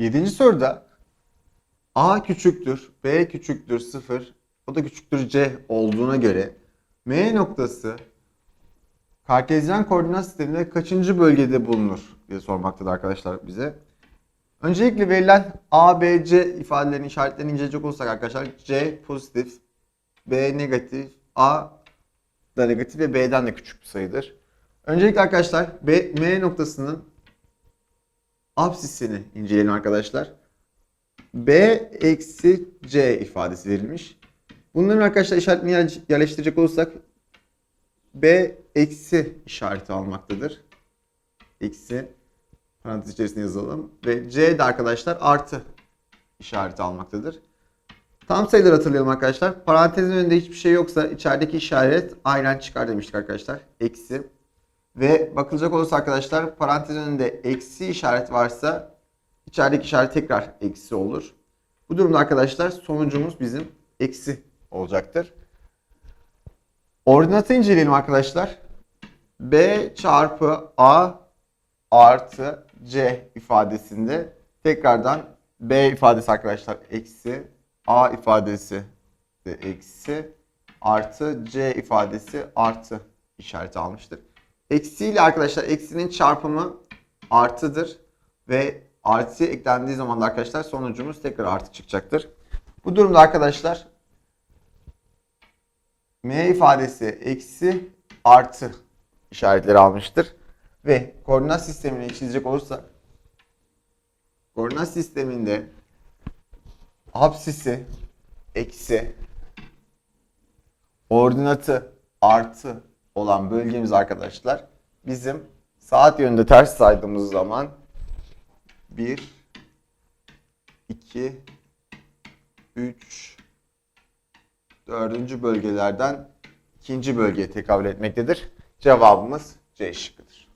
Yedinci soruda A küçüktür, B küçüktür 0, o da küçüktür C olduğuna göre M noktası Kartezyen koordinat sisteminde kaçıncı bölgede bulunur diye sormaktadır arkadaşlar bize. Öncelikle verilen A, B, C ifadelerini işaretlerini inceleyecek olursak arkadaşlar C pozitif, B negatif, A da negatif ve B'den de küçük bir sayıdır. Öncelikle arkadaşlar B, M noktasının apsisini inceleyelim arkadaşlar. B eksi C ifadesi verilmiş. Bunların arkadaşlar işaretini yer- yerleştirecek olursak B eksi işareti almaktadır. Eksi parantez içerisinde yazalım. Ve C de arkadaşlar artı işareti almaktadır. Tam sayıları hatırlayalım arkadaşlar. Parantezin önünde hiçbir şey yoksa içerideki işaret aynen çıkar demiştik arkadaşlar. Eksi. Ve bakılacak olursa arkadaşlar parantezin önünde eksi işaret varsa içerideki işaret tekrar eksi olur. Bu durumda arkadaşlar sonucumuz bizim eksi olacaktır. Ordinatı inceleyelim arkadaşlar. B çarpı A artı C ifadesinde tekrardan B ifadesi arkadaşlar eksi A ifadesi de eksi artı C ifadesi artı işareti almıştır. Eksi ile arkadaşlar eksinin çarpımı artıdır ve artı eklendiği zaman da arkadaşlar sonucumuz tekrar artı çıkacaktır. Bu durumda arkadaşlar M ifadesi eksi artı işaretleri almıştır. Ve koordinat sistemini çizecek olursak koordinat sisteminde apsisi eksi ordinatı artı olan bölgemiz arkadaşlar bizim saat yönünde ters saydığımız zaman 1 2 3 dördüncü bölgelerden ikinci bölgeye tekabül etmektedir. Cevabımız C şıkkıdır.